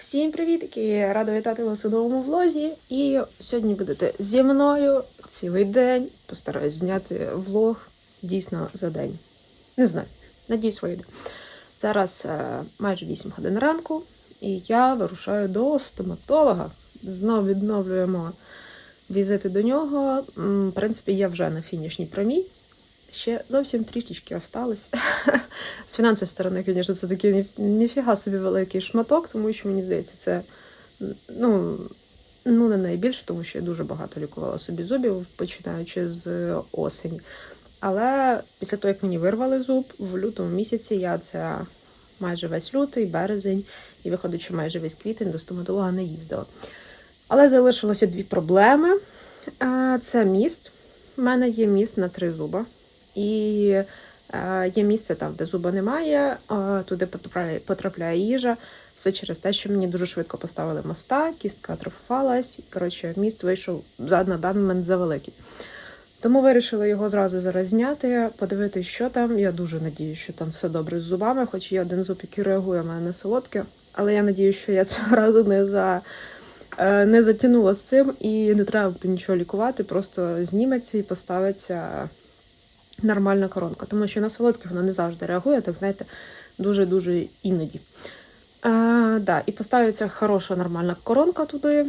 Всім привіт! і Рада вітати вас у новому влозі. І сьогодні будете зі мною цілий день. Постараюсь зняти влог дійсно за день. Не знаю, надіюсь, вийде. Зараз е, майже 8 годин ранку, і я вирушаю до стоматолога. Знову відновлюємо візити до нього. В принципі, я вже на фінішній прямій. Ще зовсім трішечки осталось. З фінансової сторони, звісно, це такий ніфіга собі великий шматок, тому що мені здається, це ну, ну не найбільше, тому що я дуже багато лікувала собі зубів, починаючи з осені. Але після того, як мені вирвали зуб, в лютому місяці я це майже весь лютий, березень і виходить, що майже весь квітень до стоматолога не їздила. Але залишилося дві проблеми. Це міст. У мене є міст на три зуба. І е, є місце там, де зуба немає, е, туди потрапляє, їжа. Все через те, що мені дуже швидко поставили моста, кістка атрофувалась. Коротше, міст вийшов на даний момент завеликий. Тому вирішила його зразу зараз зняти, подивитися, що там. Я дуже надію, що там все добре з зубами, хоч є один зуб, який реагує в мене на солодке. Але я надію, що я цього разу не за. е, Не затягнула з цим і не треба буде нічого лікувати, просто зніметься і поставиться нормальна коронка. Тому що на солодке воно не завжди реагує, так знаєте, дуже-дуже іноді. А, да, і поставиться хороша нормальна коронка туди.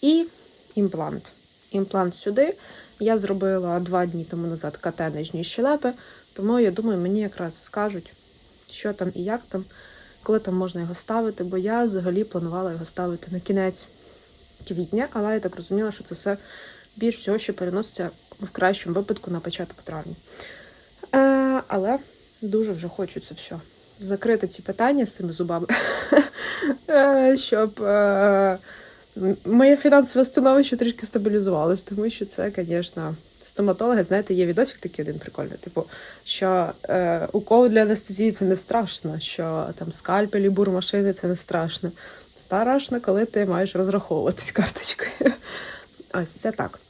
І імплант. Імплант сюди. Я зробила два дні тому назад КТ нижньої щелепи, тому я думаю, мені якраз скажуть, що там і як там, коли там можна його ставити, бо я взагалі планувала його ставити на кінець квітня, але я так розуміла, що це все більш всього, що переноситься в кращому випадку на початок травня. Е, але дуже вже хочу це все закрити ці питання з цими зубами, Е, щоб е, моє фінансове становище трішки стабілізувалось, тому що це, звісно, стоматологи, знаєте, є відосик такий один прикольний, типу, що е, укол для анестезії це не страшно, що там скальпелі, бурмашини це не страшно. Страшно, коли ти маєш розраховуватись карточкою. Ось це так.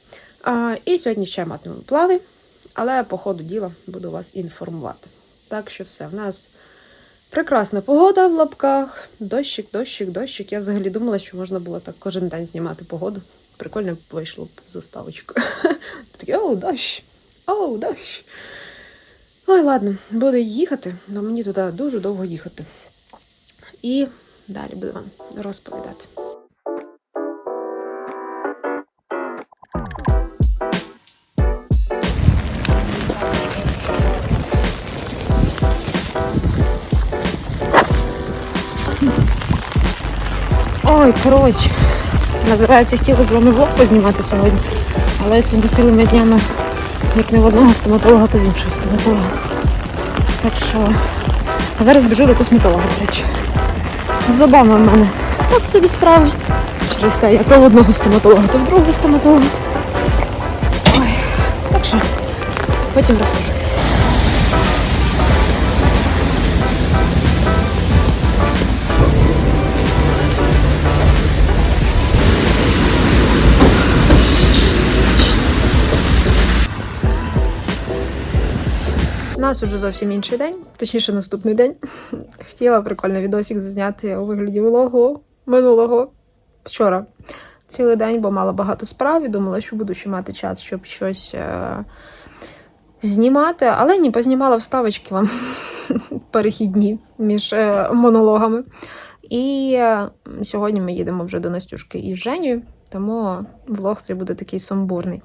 І сьогодні ще матимемо плани, але по ходу діла буду вас інформувати. Так що все, в нас прекрасна погода в лапках. Дощик, дощик, дощик. Я взагалі думала, що можна було так кожен день знімати погоду. Прикольно вийшло б заставочкою. Таке, оу, дощ! Оу, дощ! Ой, ладно, буду їхати, але мені туди дуже довго їхати. І далі буду вам розповідати. Ой, коротше, називається, хотіла б вам влог познімати сьогодні. Але я сьогодні цілими днями, як не в одного стоматолога, то в іншого стоматолога. Так що. А зараз біжу до косметолога, до речі. З зубами в мене так собі справи. Через те я то в одного стоматолога, то в другого стоматолога. Ой, так що потім розкажу. Нас уже зовсім інший день, точніше наступний день. Хотіла прикольний відосик зняти у вигляді влогу минулого вчора. Цілий день, бо мала багато справ і думала, що буду ще мати час, щоб щось е- знімати, але ні, познімала вставочки вам перехідні між е- монологами. І е, сьогодні ми їдемо вже до Настюшки і Женю, тому влог цей буде такий сумбурний.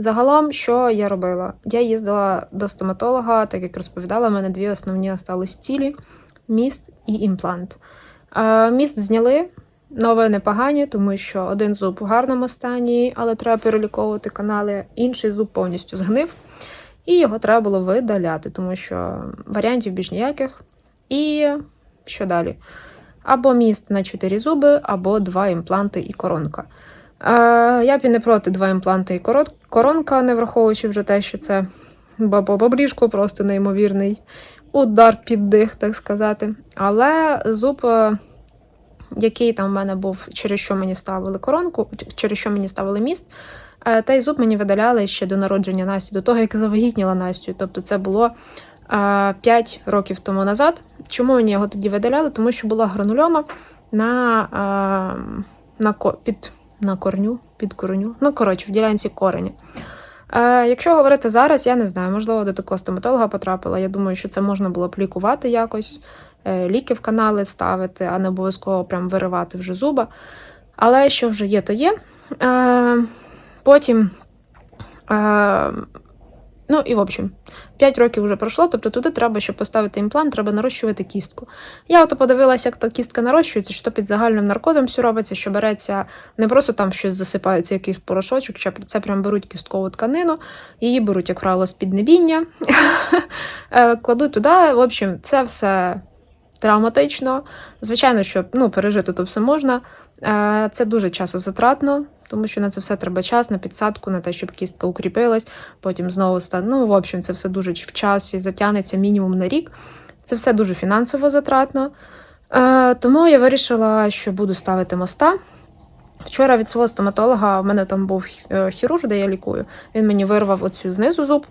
Загалом, що я робила? Я їздила до стоматолога, так як розповідала, в мене дві основні остались цілі: міст і імплант. Міст зняли. Новини погані, тому що один зуб в гарному стані, але треба переліковувати канали, інший зуб повністю згнив, і його треба було видаляти, тому що варіантів більш ніяких. І що далі? Або міст на 4 зуби, або два імпланти і коронка. Е, я б і не проти два імпланти і коронка, не враховуючи вже те, що це бабо баблішко, просто неймовірний удар під дих, так сказати. Але зуб, е, який там в мене був, через що мені ставили коронку, через що мені ставили міст, е, той зуб мені видаляли ще до народження Насті, до того, як завагітніла Настю. Тобто це було 5 років тому назад. Чому мені його тоді видаляли? Тому що була гранульома, на, е, на, під, на корню, під кореню, ну, коротше, в ділянці кореня. Е, якщо говорити зараз, я не знаю, можливо, до такого стоматолога потрапила. Я думаю, що це можна було б лікувати якось, е, ліки в канали ставити, а не обов'язково прям виривати вже зуба. Але що вже є, то є. Е, потім. Е, ну і в общем, 5 років вже пройшло, тобто туди треба, щоб поставити імплант, треба нарощувати кістку. Я ото подивилася, як та кістка нарощується, що під загальним наркозом все робиться, що береться не просто там щось засипається, якийсь порошочок, що це прям беруть кісткову тканину, її беруть, як правило, з піднебіння, е, кладуть туди. В общем, це все травматично. Звичайно, що ну, пережити то все можна. Е, Це дуже часозатратно, тому що на це все треба час, на підсадку, на те, щоб кістка укріпилась, потім знову стане. Ну, в общем, це все дуже в часі, затягнеться мінімум на рік. Це все дуже фінансово затратно. Е, Тому я вирішила, що буду ставити моста. Вчора від свого стоматолога в мене там був е, хірург, де я лікую. Він мені вирвав оцю знизу зуб.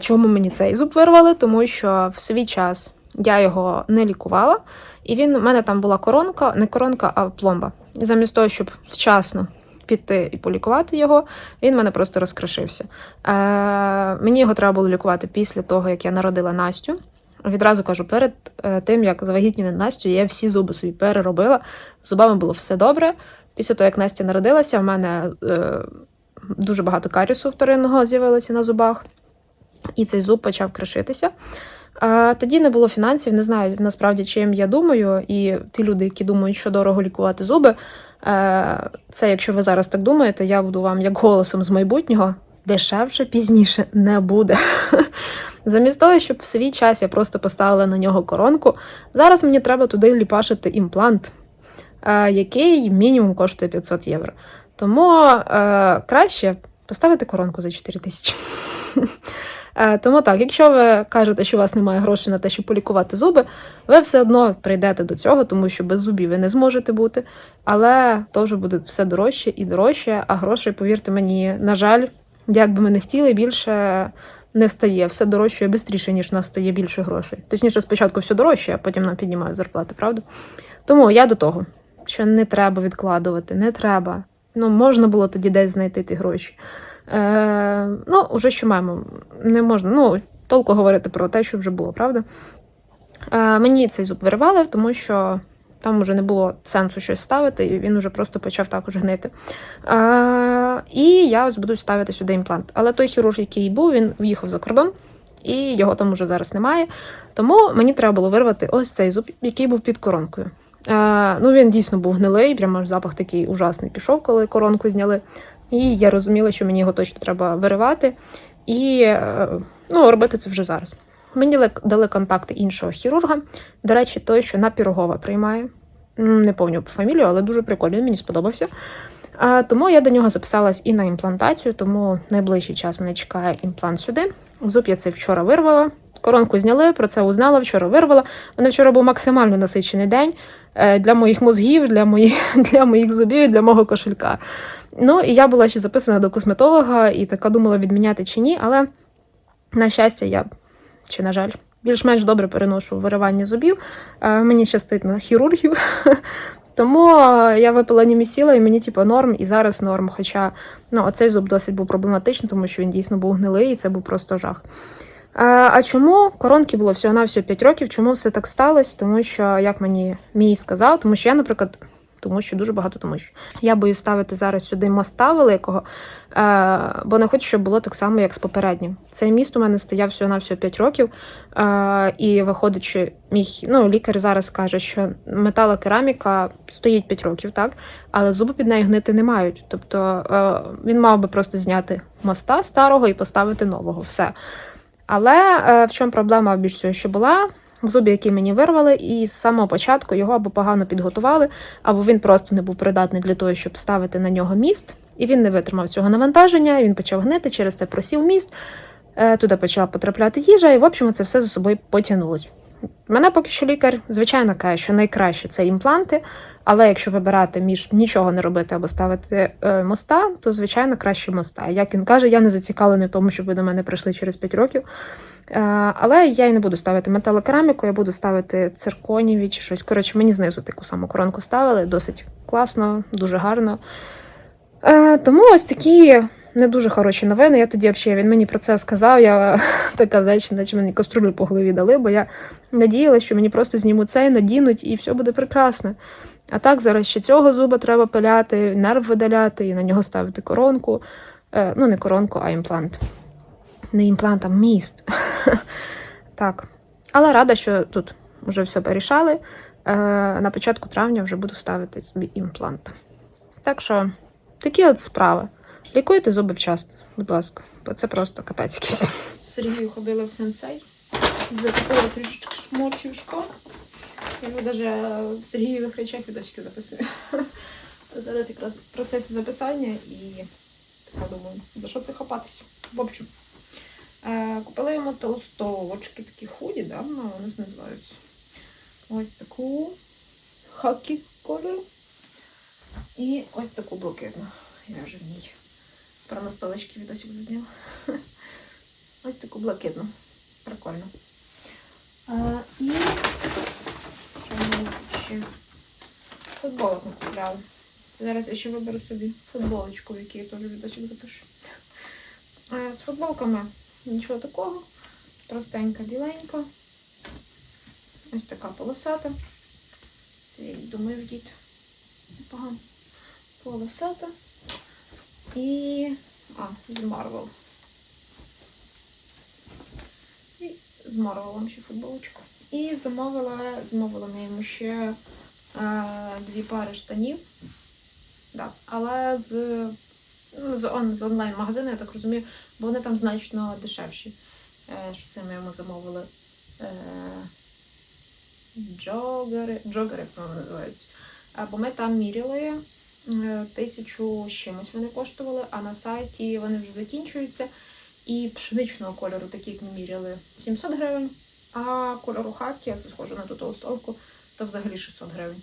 Чому мені цей зуб вирвали? Тому що в свій час я його не лікувала, і він у мене там була коронка, не коронка, а пломба. Замість того, щоб вчасно піти і полікувати його, він мене просто розкришився. Е, мені його треба було лікувати після того, як я народила Настю. Відразу кажу, перед е, тим, як завагітніти Настю, я всі зуби собі переробила. З зубами було все добре. Після того, як Настя народилася, в мене е, дуже багато карісу вторинного з'явилося на зубах, і цей зуб почав кришитися. А, тоді не було фінансів, не знаю насправді, чим я думаю, і ті люди, які думають, що дорого лікувати зуби. Е, це, якщо ви зараз так думаєте, я буду вам як голосом з майбутнього. Дешевше пізніше не буде. Замість того, щоб в свій час я просто поставила на нього коронку, зараз мені треба туди ліпашити імплант, е, який мінімум коштує 500 євро. Тому е, краще поставити коронку за 4 тисячі. Е, Тому так, якщо ви кажете, що у вас немає грошей на те, щоб полікувати зуби, ви все одно прийдете до цього, тому що без зубів ви не зможете бути. Але то вже буде все дорожче і дорожче, а грошей, повірте мені, на жаль, як би ми не хотіли, більше не стає. Все дорожче швидше, ніж в нас стає більше грошей. Точніше, спочатку все дорожче, а потім нам піднімають зарплати, правда? Тому я до того, що не треба відкладувати, не треба. Ну, можна було тоді десь знайти ті гроші. Е, ну, вже що маємо, не можна. Ну, толку говорити про те, що вже було, правда? Е, мені цей зуб виривали, тому що там вже не було сенсу щось ставити, і він вже просто почав також гнити. Е, і я ось буду ставити сюди імплант. Але той хірург, який був, він в'їхав за кордон, і його там уже зараз немає. Тому мені треба було вирвати ось цей зуб, який був під коронкою. Е, ну, він дійсно був гнилий, прямо запах такий ужасний пішов, коли коронку зняли. І я розуміла, що мені його точно треба виривати і е, ну, робити це вже зараз. Мені дали- контакти іншого хірурга. До речі, той, що на Пірогова приймає. Не пам'ятаю фамілію, але дуже прикольний, він мені сподобався. А, тому я до нього записалась і на імплантацію, тому найближчий час мене чекає імплант сюди. Зуб я цей вчора вирвала. Коронку зняли, про це узнала, вчора вирвала. Мене вчора був максимально насичений день е, для моїх мозгів, для моїх, для моїх зубів, для мого кошелька. Ну, і я була ще записана до косметолога і така думала, відміняти чи ні, але, на щастя, я чи, на жаль, більш-менш добре переношу виривання зубів. Е, Мені щастить на хірургів. Тому е, я випила німісіла, і мені типу, норм, і зараз норм. Хоча ну, оцей зуб досить був проблематичний, тому що він дійсно був гнилий, і це був просто жах. Е, А чому коронки було всього на всього 5 років? Чому все так сталося? Тому що, як мені мій сказав, тому що я, наприклад, тому що дуже багато тому що я боюсь ставити зараз сюди моста великого, е, бо не хочу, щоб було так само, як з попереднім. Цей міст у мене стояв всього на всього 5 років, е, і виходить, що мій ну, лікар зараз каже, що металокераміка стоїть 5 років, так, але зуби під нею гнити не мають. Тобто е, він мав би просто зняти моста старого і поставити нового. Все. Але в чому проблема більш всього, що була? Зубі, який мені вирвали, і з самого початку його або погано підготували, або він просто не був придатний для того, щоб ставити на нього міст, і він не витримав цього навантаження, він почав гнити, через це просів міст, е, туди почала потрапляти їжа, і в общем це все за собою потягнулось. Мене поки що лікар, звичайно, каже, що найкраще це імпланти, але якщо вибирати між нічого не робити або ставити е, моста, то звичайно краще моста. Як він каже, я не зацікавлений в тому, щоб ви до мене прийшли через 5 років. Е, але я і не буду ставити металокераміку, я буду ставити цирконіві чи щось. Коротше, мені знизу таку саму коронку ставили, досить класно, дуже гарно. Е, тому ось такі не дуже хороші новини. Я тоді взагалі він мені про це сказав. Я така знаєш, наче мені каструлю по голові дали, бо я надіялася, що мені просто знімуть цей, надінуть і все буде прекрасно. А так, зараз ще цього зуба треба пиляти, нерв видаляти і на нього ставити коронку. Е, ну, не коронку, а імплант. Не імплант, а міст. так. Але рада, що тут вже все порішали. Е, на початку травня вже буду ставити собі імплант. Так що такі от справи. Лікуйте зуби вчасно, будь ласка, бо це просто капець якийсь. Сергію ходила в сенсей, закупила трішечки шморчів школи. Я навіть в Сергієвих речах відосики записую. Зараз якраз в процесі записання і така думаю, за що це хапатися. В общем, е, купила йому толстовочки, такі худі, да? ну, вони називаються. Ось таку хакі кольору. І ось таку блакитну. Я вже в ній про на столички відосик зазняла. Ось таку блакитну. Прикольно. А, і ще футболок ми купляли. Це зараз я ще виберу собі футболочку, в якій я теж відосик запишу. А, з футболками нічого такого. Простенька, біленька. Ось така полосата. Це думаю, дід. Непогано. Полосата. І. А, з Марвел. І з Марвелом ще футболочку. І замовила, замовила ми йому ще е, дві пари штанів. Да. Але з, ну, з, он, з онлайн-магазину, я так розумію, бо вони там значно дешевші. Е, що це ми йому замовили. Е, джогери, джогери, по-моєму, називаються. А, Бо ми там міряли е, тисячу з чимось вони коштували, а на сайті вони вже закінчуються. І пшеничного кольору, такі як ми міряли, 700 гривень, а кольору хакі, це схоже на ту толстовку, то взагалі 600 гривень.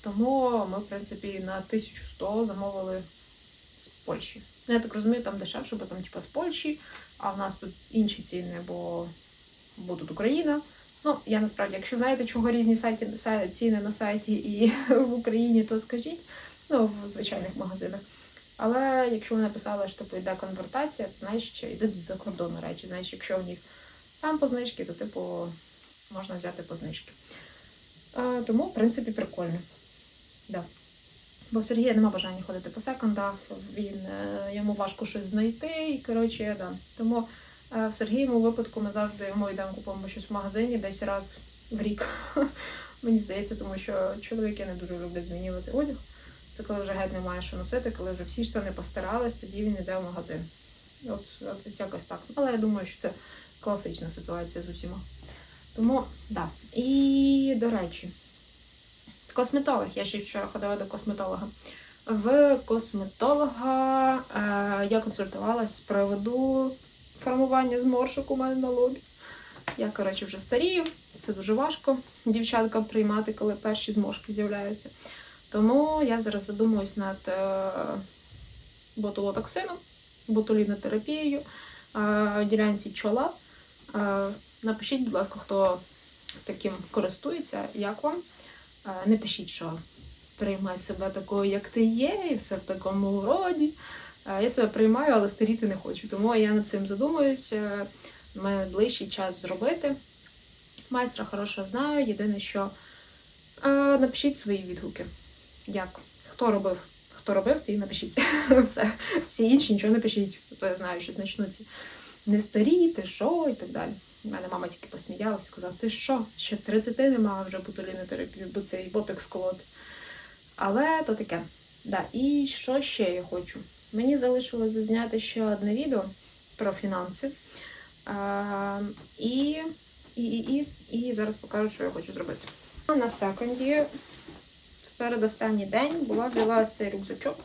Тому ми, в принципі, на 1100 замовили з Польщі. Я так розумію, там дешевше, бо там типа з Польщі, а в нас тут інші ціни, бо, бо тут Україна. Ну, я насправді, якщо знаєте, чого різні сайті, са- ціни на сайті і в Україні, то скажіть, ну, в звичайних магазинах. Але якщо ви написали, що типу йде конвертація, то значить, що йдуть за кордону речі. Значить, якщо в них там по знижки, то типу можна взяти по знижки. Е, тому, в принципі, прикольно. Да. Бо в Сергія нема бажання ходити по секондах, він, е, йому важко щось знайти, і коротше, да. Тому е, в Сергієму випадку ми завжди йому йдемо купуємо щось в магазині десь раз в рік. Мені здається, тому що чоловіки не дуже люблять змінювати одяг. Це коли вже геть немає що носити, коли вже всі штани постарались, тоді він йде в магазин. От, от ось якось так. Але я думаю, що це класична ситуація з усіма. Тому, да. І, до речі, косметолог. Я ще вчора ходила до косметолога. В косметолога е, я консультувалась з приводу формування зморшок у мене на лобі. Я, коротше, вже старію, це дуже важко дівчаткам приймати, коли перші зморшки з'являються. Тому я зараз задумуюсь над е, ботулотоксином, ботулінотерапією, е, ділянці чола. Е, напишіть, будь ласка, хто таким користується, як вам. Не пишіть, що приймай себе такою, як ти є, і все в такому роді. Я себе приймаю, але старіти не хочу. Тому я над цим задумуюсь. Е, в мене ближчий час зробити. Майстра хорошого знаю. Єдине, що напишіть свої відгуки. Як? Хто робив? Хто робив, ти напишіть. Все. Всі інші нічого не пишіть, то я знаю, що почнуться не старі, ти що і так далі. У мене мама тільки посміялась, сказала, ти що, ще 30 нема а вже ботулінотерапію, бо цей ботекс колоти. Але то таке. Да. І що ще я хочу? Мені залишилось зняти ще одне відео про фінанси. А, і, і, і, і, і зараз покажу, що я хочу зробити. На секунді, передостанній день, була взяла цей рюкзачок.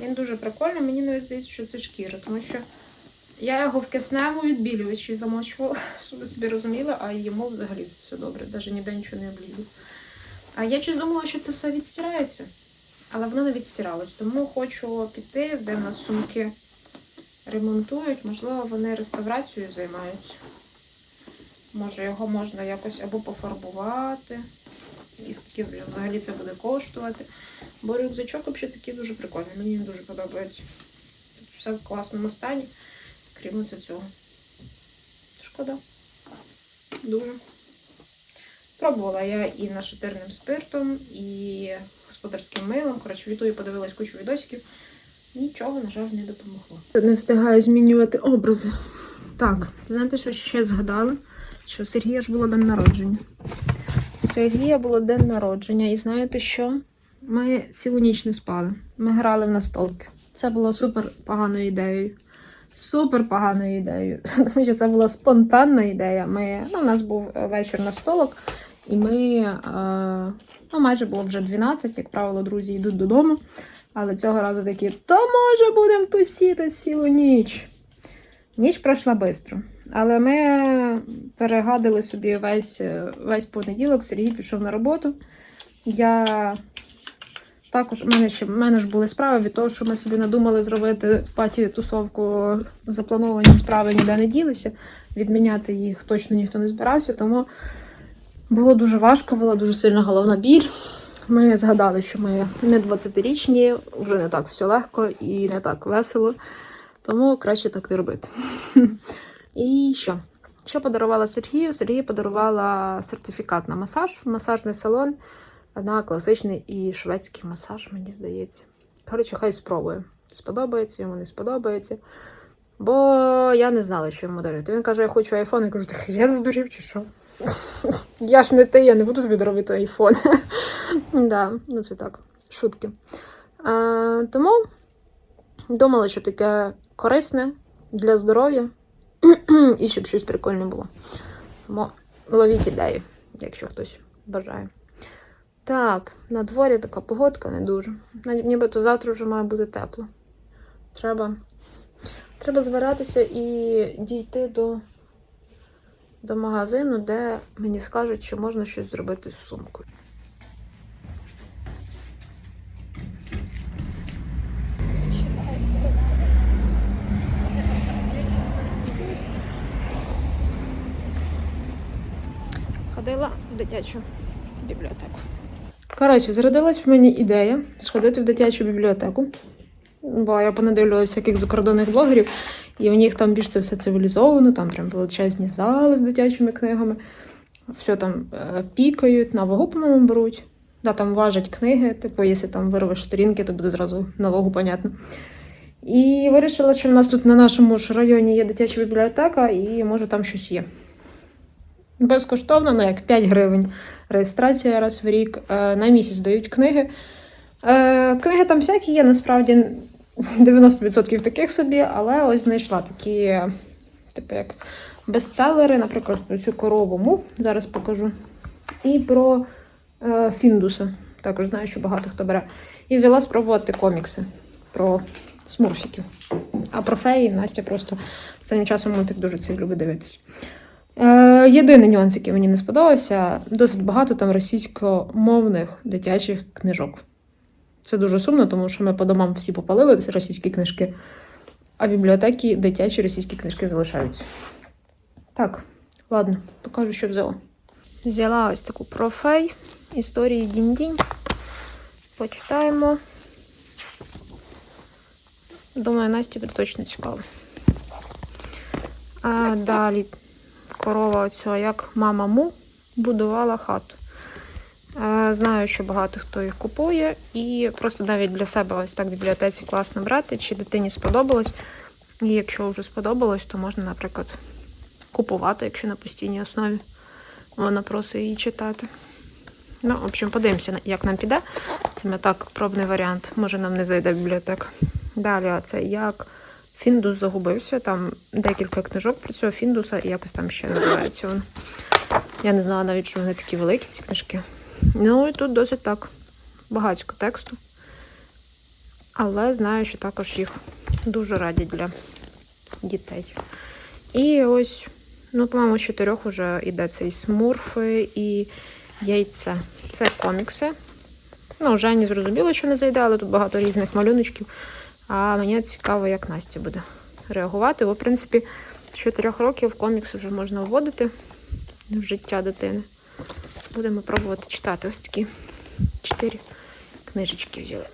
Він дуже прикольний. Мені навіть здається, що це шкіра, тому що Я його в кисневому відбілювачі замочувала, щоб ви собі розуміли, а йому взагалі все добре, навіть ніде нічого не облізе. А я щось думала, що це все відстирається, але воно не відстиралось. Тому хочу піти, де в нас сумки ремонтують, можливо, вони реставрацією займаються. Може, його можна якось або пофарбувати, і скільки взагалі це буде коштувати. Бо рюкзачок взагалі такий дуже прикольний, мені він дуже подобається. Тут все в класному стані, крім оце цього. Шкода. Дуже. Пробувала я і нашатирним спиртом, і господарським милом. Коротше, в Ютубі подивилась кучу відосиків. Нічого, на жаль, не допомогло. Не встигаю змінювати образи. Так, знаєте, що ще згадали? Що Сергія ж було день народження. Сергія було день народження, і знаєте що? Ми цілу ніч не спали. Ми грали в настолки. Це було супер поганою ідеєю. Супер поганою ідеєю. Тому що це була спонтанна ідея. Ми, ну, у нас був е, вечір на столок, і ми е, ну, майже було вже 12, як правило, друзі йдуть додому. Але цього разу такі, то може будемо тусіти цілу ніч. Ніч пройшла швидко. Але ми перегадили собі весь, весь понеділок. Сергій пішов на роботу. Я також в мене ще в мене ж були справи від того, що ми собі надумали зробити паті тусовку. Заплановані справи ніде не ділися. Відміняти їх точно ніхто не збирався, тому було дуже важко, була дуже сильна головна біль. Ми згадали, що ми не 20-річні, вже не так все легко і не так весело. Тому краще так не робити. І що? Що подарувала Сергію? Сергію подарувала сертифікат на масаж масажний салон на класичний і шведський масаж, мені здається. Коротше, хай спробує. Сподобається, йому не сподобається. Бо я не знала, що йому дарити. Він каже, я хочу айфон. Я кажу, ти я здурів чи що? Я ж не ти, я не буду тобі дарувати айфон. да, ну це так, шутки. Тому думала, що таке корисне для здоров'я і щоб щось прикольне було. Тому ловіть ідеї, якщо хтось бажає. Так, на дворі така погодка не дуже. Ні- Нібито завтра вже має бути тепло. Треба, треба збиратися і дійти до, до магазину, де мені скажуть, що можна щось зробити з сумкою. Ходила в дитячу бібліотеку. Коротше, зародилась в мені ідея сходити в дитячу бібліотеку. Бо я понадивлювалася всяких закордонних блогерів, і в них там більш це все цивілізовано, там прям величезні зали з дитячими книгами. Все там е, пікають, на вагу, по-моєму, беруть. Да, там важать книги, типу, якщо там вирвеш сторінки, то буде зразу на вагу, понятно. І вирішила, що в нас тут на нашому ж районі є дитяча бібліотека, і може там щось є. Безкоштовно, ну як 5 гривень реєстрація раз в рік. Е, На місяць дають книги. Е, Книги там всякі є, насправді 90% таких собі, але ось знайшла такі, типу як бестселери, наприклад, про цю корову му, зараз покажу. І про е, Фіндуса. Також знаю, що багато хто бере. І взяла спробувати комікси про смурфіків. А про феї Настя просто останнім часом мультик дуже цей любить дивитися. Е, єдиний нюанс, який мені не сподобався, досить багато там російськомовних дитячих книжок. Це дуже сумно, тому що ми по домам всі попалили російські книжки, а в бібліотеки дитячі російські книжки залишаються. Так, ладно, покажу, що взяла. Взяла ось таку профей історії дінь-дінь. Почитаємо. Думаю, Насті буде точно цікаво. А далі корова оця, як мама му будувала хату. Е, Знаю, що багато хто їх купує, і просто навіть для себе ось так в бібліотеці класно брати, чи дитині сподобалось. І якщо вже сподобалось, то можна, наприклад, купувати, якщо на постійній основі вона просить її читати. Ну, в общем, подивимося, як нам піде. Це ми так, пробний варіант. Може, нам не зайде бібліотека. Далі, а це як Фіндус загубився. Там декілька книжок про цього Фіндуса, і якось там ще називається він. Я не знала навіть, що вони такі великі, ці книжки. Ну і тут досить так багатько тексту. Але знаю, що також їх дуже радять для дітей. І ось, ну, по-моєму, з чотирьох вже йде цей смурфи і яйце. Це комікси. Ну, Жені зрозуміло, що не зайде, але тут багато різних малюночків. А мені цікаво, як Настя буде реагувати. Бо, в принципі, з 4 років комікси вже можна вводити в життя дитини. Будемо пробувати читати. Ось такі чотири книжечки взяли.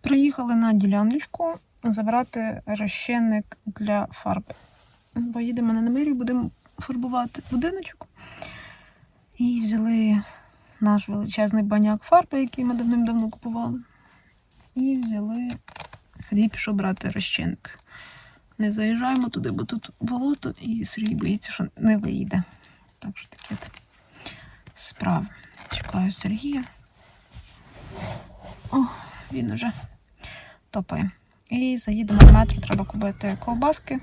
Приїхали на діляночку забрати розчинник для фарби. Бо їдемо на намірі, будемо фарбувати будиночок. І взяли наш величезний баняк фарби, який ми давним-давно купували. І взяли. Сергій пішов брати розчинник. Не заїжджаємо туди, бо тут болото, і Сергій боїться, що не вийде. Так що таке от справи. Чекаю Сергія. О, він уже топає. І заїдемо в метро, треба купити ковбаски,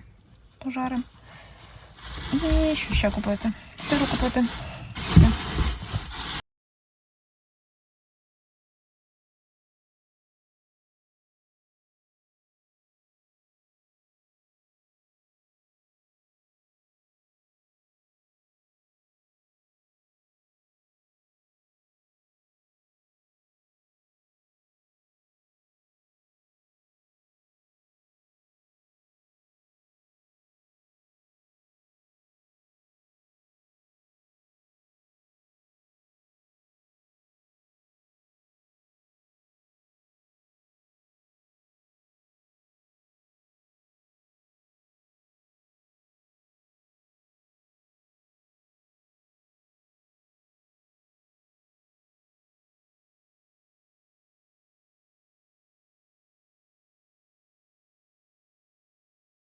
пожаримо. І що ще купити? Сиру купити.